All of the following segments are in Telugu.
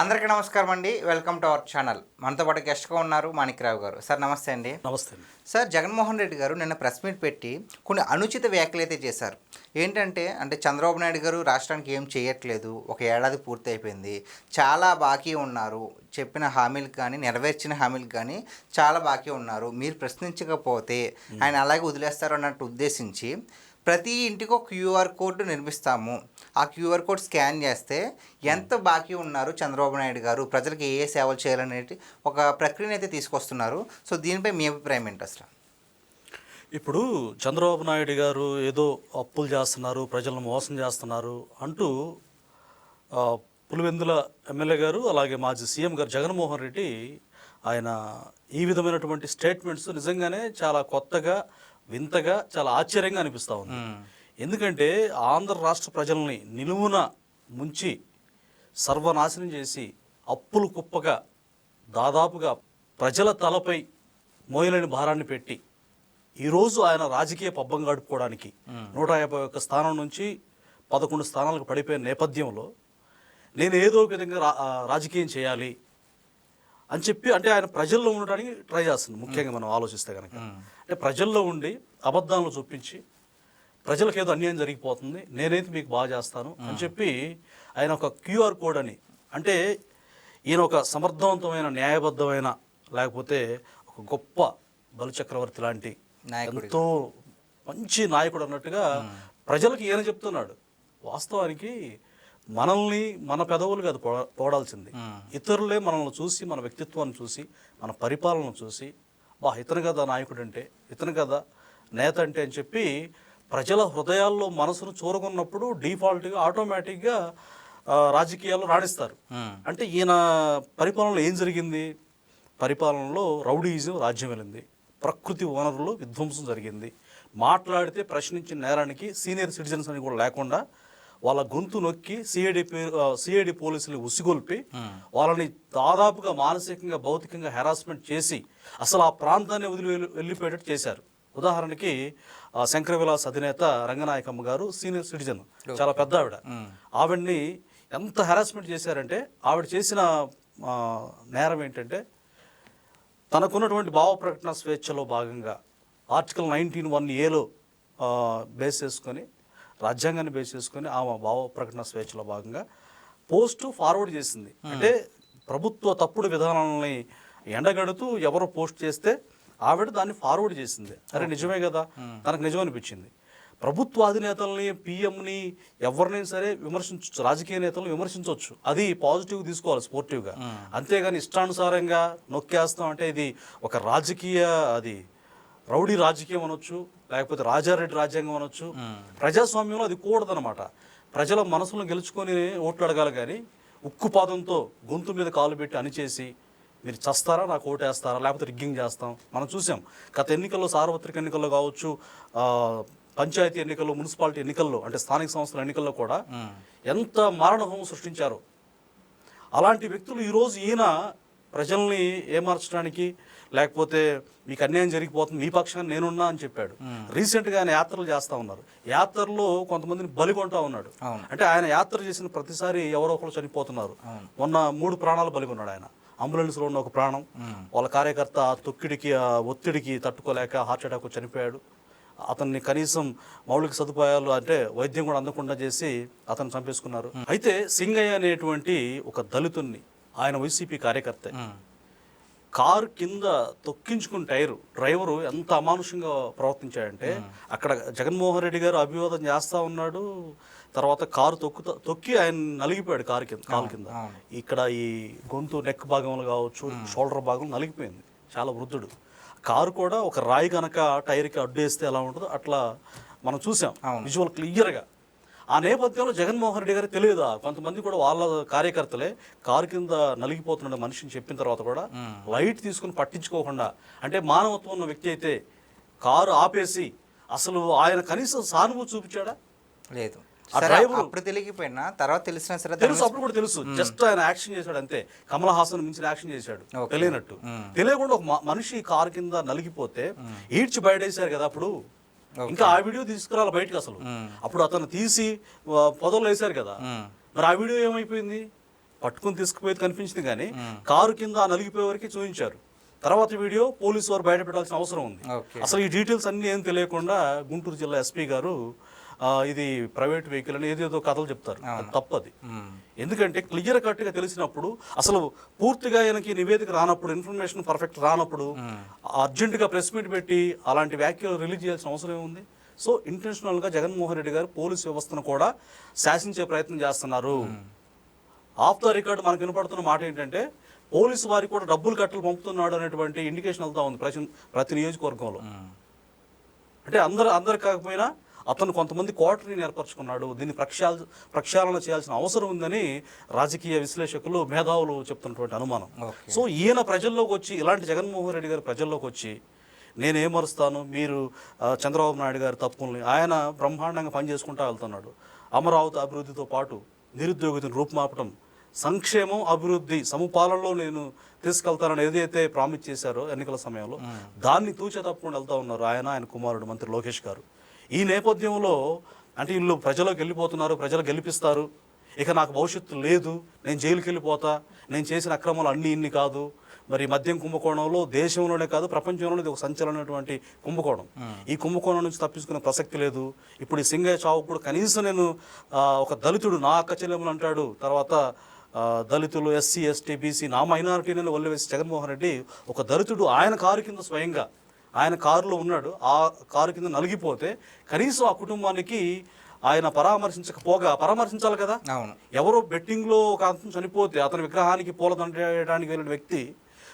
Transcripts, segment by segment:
అందరికీ నమస్కారం అండి. వెల్కమ్ టు అవర్ ఛానల్ మనతో పాటు గెస్ట్గా ఉన్నారు మాణిక్రావు గారు. సార్ నమస్తే అండి. నమస్తే సార్ జగన్మోహన్ రెడ్డి గారు నిన్న ప్రెస్ మీట్ పెట్టి కొన్ని అనుచిత వ్యాఖ్యలు అయితే చేశారు. ఏంటంటే అంటే చంద్రబాబు నాయుడు గారు రాష్ట్రానికి ఏం చేయట్లేదు. ఒక ఏడాది పూర్తి అయిపోయింది. చాలా బాకీ ఉన్నారు. చెప్పిన హామీలకు కానీ నెరవేర్చిన హామీలకు కానీ చాలా బాకీ ఉన్నారు. మీరు ప్రశ్నించకపోతే ఆయన అలాగే వదిలేస్తారు అన్నట్టు ఉద్దేశించి ప్రతి ఇంటికి ఒక క్యూఆర్ కోడ్ నిర్మిస్తాము. ఆ క్యూఆర్ కోడ్ స్కాన్ చేస్తే ఎంత బాకీ ఉన్నారు చంద్రబాబు నాయుడు గారు? ప్రజలకు ఏ ఏ సేవలు చేయాలనేది ఒక ప్రక్రియను అయితే తీసుకొస్తున్నారు. సో దీనిపై మీ అభిప్రాయం ఏంటి అసలు? ఇప్పుడు చంద్రబాబు నాయుడు గారు ఏదో అప్పులు చేస్తున్నారు ప్రజలను మోసం చేస్తున్నారు అంటూ పులివెందుల ఎమ్మెల్యే గారు అలాగే మాజీ సీఎం గారు జగన్మోహన్ రెడ్డి ఆయన ఈ విధమైనటువంటి స్టేట్మెంట్స్ నిజంగానే చాలా కొత్తగా వింతగా చాలా ఆశ్చర్యంగా అనిపిస్తూ ఉంది. ఎందుకంటే ఆంధ్ర రాష్ట్ర ప్రజల్ని నిలువున ముంచి సర్వనాశనం చేసి అప్పులు కుప్పగా దాదాపుగా ప్రజల తలపై మోయలేని భారాన్ని పెట్టి ఈరోజు ఆయన రాజకీయ పబ్బం గడుపుకోవడానికి నూట యాభై ఒక్క స్థానం నుంచి పదకొండు స్థానాలకు పడిపోయిన నేపథ్యంలో నేను ఏదో ఒక విధంగా రాజకీయం చేయాలి అని చెప్పి అంటే ఆయన ప్రజల్లో ఉండడానికి ట్రై చేస్తుంది. ముఖ్యంగా మనం ఆలోచిస్తే కనుక అంటే ప్రజల్లో ఉండి అబద్ధాలను చూపించి ప్రజలకు ఏదో అన్యాయం జరిగిపోతుంది. నేనైతే మీకు బాగా చేస్తాను అని చెప్పి ఆయన ఒక క్యూఆర్ కోడ్ అని. అంటే ఈయన ఒక సమర్థవంతమైన న్యాయబద్ధమైన లేకపోతే ఒక గొప్ప బలిచక్రవర్తి లాంటి. ఎంతో మంచి నాయకుడు అన్నట్టుగా ప్రజలకు ఈయన చెప్తున్నాడు. వాస్తవానికి మనల్ని మన పెదవులు కాదు పొడ- పొగడాల్సింది ఇతరులే మనల్ని చూసి మన వ్యక్తిత్వాన్ని చూసి మన పరిపాలనను చూసి బా ఇతను కదా నాయకుడు అంటే ఇతను కదా నేత అంటే అని చెప్పి ప్రజల హృదయాల్లో మనసును చూరగొన్నప్పుడు డిఫాల్ట్గా ఆటోమేటిక్గా రాజకీయాల్లో రాణిస్తారు. అంటే ఈయన పరిపాలనలో ఏం జరిగింది? పరిపాలనలో రౌడీయిజం రాజ్యం వెళ్ళింది. ప్రకృతి వనరులు విధ్వంసం జరిగింది. మాట్లాడితే ప్రశ్నించిన నేరానికి సీనియర్ సిటిజన్స్ అని కూడా లేకుండా వాళ్ళ గొంతు నొక్కి సిఐడి సిఐడి పోలీసులు ఉసిగొల్పి వాళ్ళని దాదాపుగా మానసికంగా భౌతికంగా హెరాస్మెంట్ చేసి అసలు ఆ ప్రాంతాన్ని వదిలి వెళ్ళి- వెళ్ళిపోయేటట్టు చేశారు. ఉదాహరణకి శంకర విలాస్ అధినేత రంగనాయకమ్మ గారు సీనియర్ సిటిజన్ చాలా పెద్ద ఆవిడ. ఆవిడ్ని ఎంత హెరాస్మెంట్ చేశారంటే ఆవిడ చేసిన నేరం ఏంటంటే తనకున్నటువంటి భావ ప్రకటన స్వేచ్ఛలో భాగంగా ఆర్టికల్ నైన్టీన్ వన్ ఏలో బేస్ చేసుకొని రాజ్యాంగాన్ని బేస్ చేసుకొని ఆమె భావ ప్రకటన స్వేచ్ఛలో భాగంగా పోస్టు ఫార్వర్డ్ చేసింది. అంటే ప్రభుత్వ తప్పుడు విధానాలని ఎండగడుతూ ఎవరో పోస్ట్ చేస్తే ఆవిడ దాన్ని ఫార్వర్డ్ చేసింది. అరే నిజమే కదా? తనకు నిజం అనిపించింది. ప్రభుత్వ అధినేతల్ని పిఎంని ఎవరినైనా సరే విమర్శించవచ్చు రాజకీయ నేతలను విమర్శించవచ్చు. అది పాజిటివ్ తీసుకోవాలి స్పోర్టివ్గా అంతేగాని ఇష్టానుసారంగా నొక్కేస్తాం అంటే ఇది ఒక రాజకీయ అది రౌడీ రాజకీయం అనొచ్చు లేకపోతే రాజారెడ్డి రాజ్యాంగం అనొచ్చు. ప్రజాస్వామ్యంలో అది కూడదనమాట ప్రజల మనసులను గెలుచుకొని ఓట్లు అడగాలి కానీ ఉక్కు పాదంతో గొంతు మీద కాలు పెట్టి అణిచేసి మీరు చస్తారా నాకు ఓటేస్తారా లేకపోతే రిగ్గింగ్ చేస్తాం. మనం చూసాం గత ఎన్నికల్లో సార్వత్రిక ఎన్నికల్లో కావచ్చు పంచాయతీ ఎన్నికల్లో మున్సిపాలిటీ ఎన్నికల్లో అంటే స్థానిక సంస్థల ఎన్నికల్లో కూడా ఎంత మారణహోమం సృష్టించారో. అలాంటి వ్యక్తులు ఈరోజు ఈయన ప్రజల్ని ఏమార్చడానికి లేకపోతే మీకు అన్యాయం జరిగిపోతుంది మీ పక్షాన్ని నేనున్నా అని చెప్పాడు. రీసెంట్గా ఆయన యాత్రలు చేస్తా ఉన్నారు. యాత్రలో కొంతమందిని బలి కొంటా ఉన్నాడు. అంటే ఆయన యాత్ర చేసిన ప్రతిసారి ఎవరో ఒకరు చనిపోతున్నారు. మొన్న మూడు ప్రాణాలు బలిగొన్నాడు ఆయన. అంబులెన్స్లో ఉన్న ఒక ప్రాణం. వాళ్ళ కార్యకర్త తొక్కిడికి ఆ ఒత్తిడికి తట్టుకోలేక హార్ట్ అటాక్ చనిపోయాడు. అతన్ని కనీసం మౌలిక సదుపాయాలు అంటే వైద్యం కూడా అందకుండా చేసి అతను చంపేసుకున్నారు. అయితే సింగయ్య అనేటువంటి ఒక దళితుణ్ణి ఆయన వైసీపీ కార్యకర్త. కారు కింద తొక్కించుకుని టైరు డ్రైవరు ఎంత అమానుషంగా ప్రవర్తించాడంటే అక్కడ జగన్మోహన్ రెడ్డి గారు అభివాదం చేస్తా ఉన్నాడు తర్వాత కారు తొక్కు తొక్కి ఆయన నలిగిపోయాడు కారు కింద కాలు కింద. ఇక్కడ ఈ గొంతు నెక్ భాగంలో కావచ్చు షోల్డర్ భాగం నలిగిపోయింది చాలా వృద్ధుడు. కారు కూడా ఒక రాయి కనుక టైర్కి అడ్డేస్తే ఎలా ఉంటుందో అట్లా మనం చూసాం విజువల్ క్లియర్గా. ఆ నేపథ్యంలో జగన్మోహన్ రెడ్డి గారికి తెలియదా? కొంతమంది కూడా వాళ్ళ కార్యకర్తలే కారు కింద నలిగిపోతున్న మనిషిని చెప్పిన తర్వాత కూడా లైట్ తీసుకుని పట్టించుకోకుండా అంటే మానవత్వం ఉన్న వ్యక్తి అయితే కారు ఆపేసి అసలు ఆయన కనీసం సానుభూతి చూపించాడా? లేదు. అప్పుడు తెలియకపోయినా తర్వాత తెలిసినా సరే తెలుసు అప్పుడు కూడా తెలుసు. జస్ట్ ఆయన యాక్షన్ చేశాడు అంతే. కమల్ హాసన్ మించిన యాక్షన్ చేశాడు. తెలియనట్టు. తెలియకుండా ఒక మనిషి కారు కింద నలిగిపోతే ఈడ్చి బయటేశారు కదా అప్పుడు. ఇంకా ఆ వీడియో తీసుకురాలి బయటకు అసలు. అప్పుడు అతను తీసి పొదలు వేశారు కదా. మరి ఆ వీడియో ఏమైపోయింది? పట్టుకుని తీసుకుపోయేది కనిపించింది కానీ కారు కింద నలిగిపోయే వరకు చూపించారు తర్వాత వీడియో పోలీసు వారు బయట పెట్టాల్సిన అవసరం ఉంది. అసలు ఈ డీటెయిల్స్ అన్ని ఏం తెలియకుండా గుంటూరు జిల్లా ఎస్పీ గారు ఇది ప్రైవేట్ వెహికల్ అని ఏదేదో కథలు చెప్తారు. అది తప్పది. ఎందుకంటే క్లియర్ కట్గా తెలిసినప్పుడు అసలు పూర్తిగా ఆయనకి నివేదిక రానప్పుడు ఇన్ఫర్మేషన్ పర్ఫెక్ట్ రానప్పుడు అర్జెంటుగా ప్రెస్ మీట్ పెట్టి అలాంటి వ్యాఖ్యలు రిలీజ్ చేయాల్సిన అవసరం ఏముంది? సో ఇంటెన్షనల్గా జగన్మోహన్ రెడ్డి గారు పోలీస్ వ్యవస్థను కూడా శాసించే ప్రయత్నం చేస్తున్నారు. ఆఫ్ ద రికార్డ్ మనకు వినపడుతున్న మాట ఏంటంటే పోలీసు వారికి కూడా డబ్బులు కట్టలు పంపుతున్నాడు అనేటువంటి ఇండికేషన్ వెళ్తా ఉంది ప్రతి ప్రతి నియోజకవర్గంలో. అంటే అందరు అందరు కాకపోయినా అతను కొంతమంది కోటరీని ఏర్పరచుకున్నాడు. దీన్ని ప్రక్షాళ ప్రక్షాళన చేయాల్సిన అవసరం ఉందని రాజకీయ విశ్లేషకులు మేధావులు చెప్తున్నటువంటి అనుమానం. సో ఈయన ప్రజల్లోకి వచ్చి ఇలాంటి జగన్మోహన్ రెడ్డి గారు ప్రజల్లోకి వచ్చి నేను ఏమరుస్తాను మీరు చంద్రబాబు నాయుడు గారి తప్పుల్ని ఆయన బ్రహ్మాండంగా పనిచేసుకుంటా వెళ్తున్నాడు. అమరావతి అభివృద్ధితో పాటు నిరుద్యోగితను రూపుమాపటం సంక్షేమం అభివృద్ధి సముపాలనలో నేను తీసుకెళ్తానని ఏదైతే ప్రామిస్ చేశారో ఎన్నికల సమయంలో దాన్ని తూచే తప్పకుండా వెళ్తా ఉన్నారు ఆయన ఆయన కుమారుడు మంత్రి లోకేష్ గారు. ఈ నేపథ్యంలో అంటే వీళ్ళు ప్రజలకు వెళ్ళిపోతున్నారు ప్రజలు గెలిపిస్తారు. ఇక నాకు భవిష్యత్తు లేదు నేను జైలుకి వెళ్ళిపోతా నేను చేసిన అక్రమాలు అన్ని ఇన్ని కాదు. మరి మద్యం కుంభకోణంలో దేశంలోనే కాదు ప్రపంచంలోనే ఒక సంచలనటువంటి కుంభకోణం. ఈ కుంభకోణం నుంచి తప్పించుకునే ప్రసక్తి లేదు. ఇప్పుడు ఈ సింగయ్య చావుకు కూడా కనీసం నేను ఒక దళితుడు నా అక్క చెల్లెములు అంటాడు. తర్వాత దళితులు ఎస్సీ ఎస్టీ బీసీ నా మైనారిటీని వదిలివేసి జగన్మోహన్ రెడ్డి ఒక దళితుడు ఆయన కారు కింద స్వయంగా. ఆయన కారులో ఉన్నాడు. ఆ కారు కింద నలిగిపోతే కనీసం ఆ కుటుంబానికి ఆయన పరామర్శించకపోగా పరామర్శించాలి కదా? అవును. ఎవరో బెట్టింగ్లో ఒక అంతం చనిపోతే అతని విగ్రహానికి పూలదండ వేయడానికి వెళ్ళిన వ్యక్తి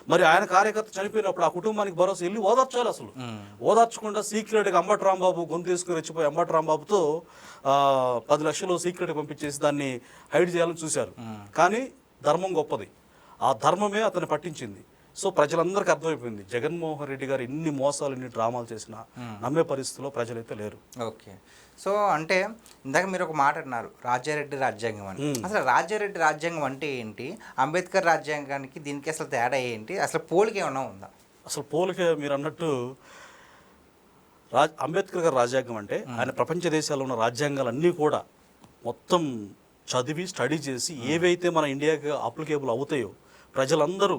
మరి ఆయన కార్యకర్త చనిపోయినప్పుడు ఆ కుటుంబానికి భరోసా వెళ్ళి ఓదార్చాలి అసలు. ఓదార్చకుండా సీక్రెట్గా అంబటి రాంబాబు గొంతు తీసుకుని రెచ్చిపోయి అంబటి రాంబాబుతో ఆ, పది లక్షలు సీక్రెట్ పంపించేసి దాన్ని హైడ్ చేయాలని చూశారు. కానీ ధర్మం గొప్పది. ఆ ధర్మమే అతన్ని పట్టించింది. సో ప్రజలందరికీ అర్థమైపోయింది. జగన్మోహన్ రెడ్డి గారు ఎన్ని మోసాలు ఎన్ని డ్రామాలు చేసినా నమ్మే పరిస్థితిలో ప్రజలైతే లేరు. ఓకే. సో అంటే ఇందాక మీరు ఒక మాట అన్నారు రాజారెడ్డి రాజ్యాంగం అని. అసలు రాజారెడ్డి రాజ్యాంగం అంటే ఏంటి? అంబేద్కర్ రాజ్యాంగానికి దీనికి అసలు తేడా ఏంటి? అసలు పోలిక ఏమైనా ఉందా? అసలు పోలిక మీరు అన్నట్టు రాజ్ అంబేద్కర్ గారి రాజ్యాంగం అంటే ఆయన ప్రపంచ దేశాల్లో ఉన్న రాజ్యాంగాలన్నీ కూడా మొత్తం చదివి స్టడీ చేసి ఏవైతే మన ఇండియాకి అప్లికేబుల్ అవుతాయో ప్రజలందరూ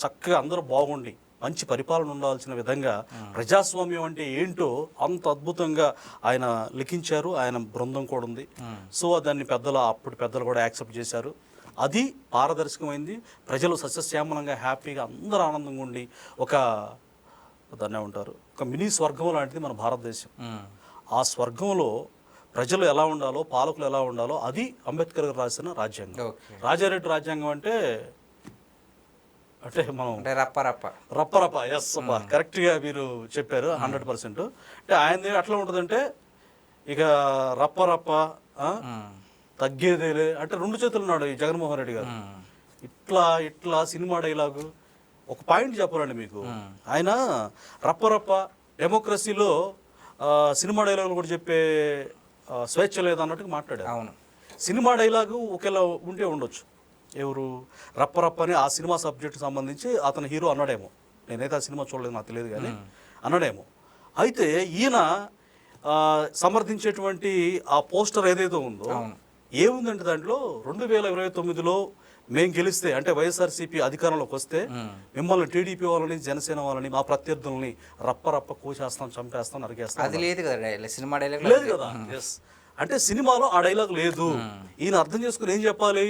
చక్కగా అందరూ బాగుండి మంచి పరిపాలన ఉండాల్సిన విధంగా ప్రజాస్వామ్యం అంటే ఏంటో అంత అద్భుతంగా ఆయన లిఖించారు ఆయన బృందం కూడా ఉంది. సో దాన్ని పెద్దలు అప్పుడు పెద్దలు కూడా యాక్సెప్ట్ చేశారు. అది పారదర్శకమైంది. ప్రజలు సస్యశ్యామలంగా హ్యాపీగా అందరూ ఆనందంగా ఉండి ఒక దాన్ని ఉంటారు ఒక మినీ స్వర్గం లాంటిది మన భారతదేశం. ఆ స్వర్గంలో ప్రజలు ఎలా ఉండాలో పాలకులు ఎలా ఉండాలో అది అంబేద్కర్ గారు రాసిన రాజ్యాంగం. రాజారెడ్డి రాజ్యాంగం అంటే అంటే మనం అంటే రప్ప రప్ప. రప్పరప్ప ఎస్ అబ్బా. కరెక్ట్గా మీరు చెప్పారు హండ్రెడ్ పర్సెంట్ అంటే ఆయనది ఎట్లా ఉంటుందంటే ఇక రప్పరప్ప ఆ, మ్మ్. తగ్గేదేలే అంటే రెండు చేతులు ఉన్నాడు ఈ జగన్మోహన్ రెడ్డి గారు. ఇట్లా ఇట్లా సినిమా డైలాగు ఒక పాయింట్ చెప్పాలండి మీకు. ఆయన రప్పరప్ప డెమోక్రసీలో సినిమా డైలాగులు కూడా చెప్పే స్వేచ్ఛ లేదు అన్నట్టుగా మాట్లాడారు. అవును. సినిమా డైలాగు ఒకేలా ఉంటే ఉండొచ్చు. ఎవరు రప్పరప్ప అని ఆ సినిమా సబ్జెక్ట్ సంబంధించి అతను హీరో అన్నాడేమో. నేనైతే ఆ సినిమా చూడలేదు నాకు తెలియదు కానీ అన్నాడేమో. అయితే ఈయన ఆ, సమర్థించేటువంటి ఆ పోస్టర్ ఏదైతే ఉందో. ఏముందంటే దాంట్లో రెండు వేల ఇరవై తొమ్మిదిలో మేము గెలిస్తే అంటే వైఎస్ఆర్సీపీ అధికారంలోకి వస్తే మిమ్మల్ని టీడీపీ వాళ్ళని జనసేన వాళ్ళని మా ప్రత్యర్థుల్ని రప్పరప్ప కూచేస్తాం చంపేస్తాం నరికేస్తాం అది లేదు కదా సినిమా డైలాగ్ లేదు కదా. ఎస్ అంటే సినిమాలో ఆ డైలాగ్ లేదు. ఈయన అర్థం చేసుకుని ఏం చెప్పాలి?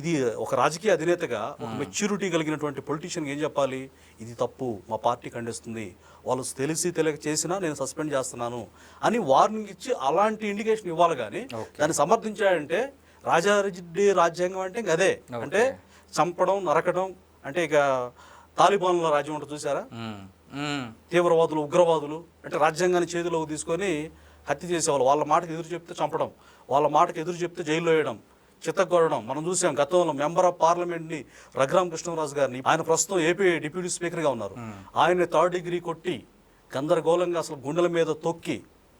ఇది ఒక రాజకీయ అధినేతగా ఒక మెచ్యూరిటీ కలిగినటువంటి పొలిటీషియన్ ఏం చెప్పాలి? ఇది తప్పు మా పార్టీ ఖండిస్తుంది. వాళ్ళు తెలిసి తెలియక చేసినా నేను సస్పెండ్ చేస్తున్నాను అని వార్నింగ్ ఇచ్చి అలాంటి ఇండికేషన్ ఇవ్వాలి కానీ దాన్ని సమర్థించాడంటే రాజారెడ్డి రాజ్యాంగం అంటే ఇంక అదే. అంటే చంపడం నరకడం అంటే ఇక తాలిబాన్ల రాజ్యం ఉంటుంది చూసారా. తీవ్రవాదులు ఉగ్రవాదులు అంటే రాజ్యాంగాన్ని చేతిలోకి తీసుకొని హత్య చేసేవాళ్ళు. వాళ్ళ మాటకి ఎదురు చెప్తే చంపడం వాళ్ళ మాటకి ఎదురు చెప్తే జైల్లో వేయడం. చిత్తగొడడం మనం చూసాం గతంలో మెంబర్ ఆఫ్ పార్లమెంట్ని రఘురామ కృష్ణరాజు గారిని. ఆయన ప్రస్తుతం ఏపీ డిప్యూటీ స్పీకర్గా ఉన్నారు. ఆయన థర్డ్ డిగ్రీ కొట్టి గందరగోళంగా అసలు గుండెల మీద తొక్కి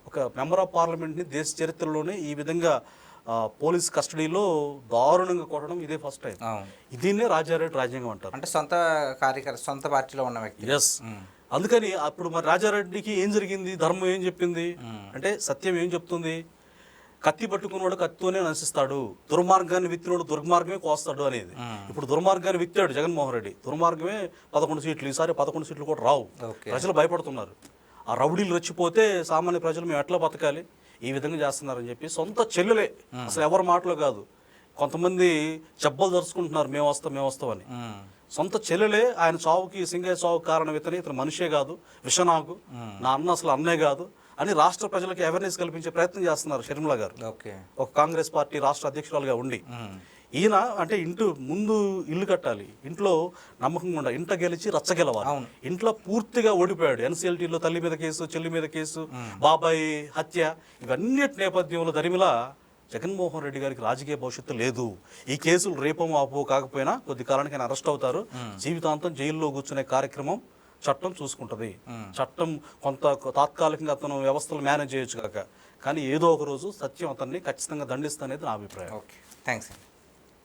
ఒక మెంబర్ ఆఫ్ పార్లమెంట్ని దేశ చరిత్రలోనే ఈ విధంగా పోలీస్ కస్టడీలో దారుణంగా కొట్టడం ఇదే ఫస్ట్ టైం. దీన్నే రాజారెడ్డి రాజ్యాంగం అంటారు. అంటే సొంత కార్యకర్త సొంత పార్టీలో ఉన్న వ్యక్తి. ఎస్ అందుకని అప్పుడు మరి రాజారెడ్డికి ఏం జరిగింది? ధర్మం ఏం చెప్పింది? అంటే సత్యం ఏం చెప్తుంది? కత్తి పట్టుకున్నవాడు కత్తితోనే నశిస్తాడు. దుర్మార్గాన్ని విత్తినోడు దుర్మార్గమే కోస్తాడు అనేది. ఇప్పుడు దుర్మార్గాన్ని విత్తాడు జగన్మోహన్ రెడ్డి. దుర్మార్గమే పదకొండు సీట్లు. ఈసారి పదకొండు సీట్లు కూడా రావు. ప్రజలు భయపడుతున్నారు. ఆ రౌడీలు రెచ్చిపోతే సామాన్య ప్రజలు మేము ఎట్లా బతకాలి? ఈ విధంగా చేస్తున్నారని చెప్పి సొంత చెల్లెలే. అసలు ఎవరి మాటలో కాదు. కొంతమంది చెబ్బలు దరుచుకుంటున్నారు. మేము వస్తాం మేము వస్తామని. సొంత చెల్లెలే ఆయన చావుకి సింగయ్య చావుకి కారణం ఇతని. ఇతను మనిషే కాదు. విషనాగు. నా అన్న అసలు అన్నే కాదు. అని రాష్ట్ర ప్రజలకి అవేర్నెస్ కల్పించే ప్రయత్నం చేస్తున్నారు షర్మిల గారు. ఓకే. ఒక కాంగ్రెస్ పార్టీ రాష్ట్ర అధ్యక్షురాలుగా ఉండి. ఈయన అంటే ఇంటి ముందు ఇల్లు కట్టాలి. ఇంట్లో నమ్మకంగా ఉండాలి. ఇంట గెలిచి రచ్చ గెలవాలి. అవును. ఇంట్లో పూర్తిగా ఓడిపోయాడు. ఎన్సీఎల్టీలో తల్లి మీద కేసు చెల్లి మీద కేసు బాబాయ్ హత్య ఇవన్నిటి నేపథ్యంలో దరిమిలా జగన్మోహన్ రెడ్డి గారికి రాజకీయ భవిష్యత్తు లేదు. ఈ కేసులు రేపో మాపో కాకపోయినా కొద్ది కాలానికి ఆయన అరెస్ట్ అవుతారు. జీవితాంతం జైల్లో కూర్చునే కార్యక్రమం చట్టం చూసుకుంటది. చట్టం కొంత తాత్కాలికంగా అతను వ్యవస్థలు మేనేజ్ చేయొచ్చు కాక. కానీ ఏదో ఒక రోజు సత్యం అతన్ని ఖచ్చితంగా దండిస్తనేది నా అభిప్రాయం. ఓకే. థ్యాంక్స్ అండి.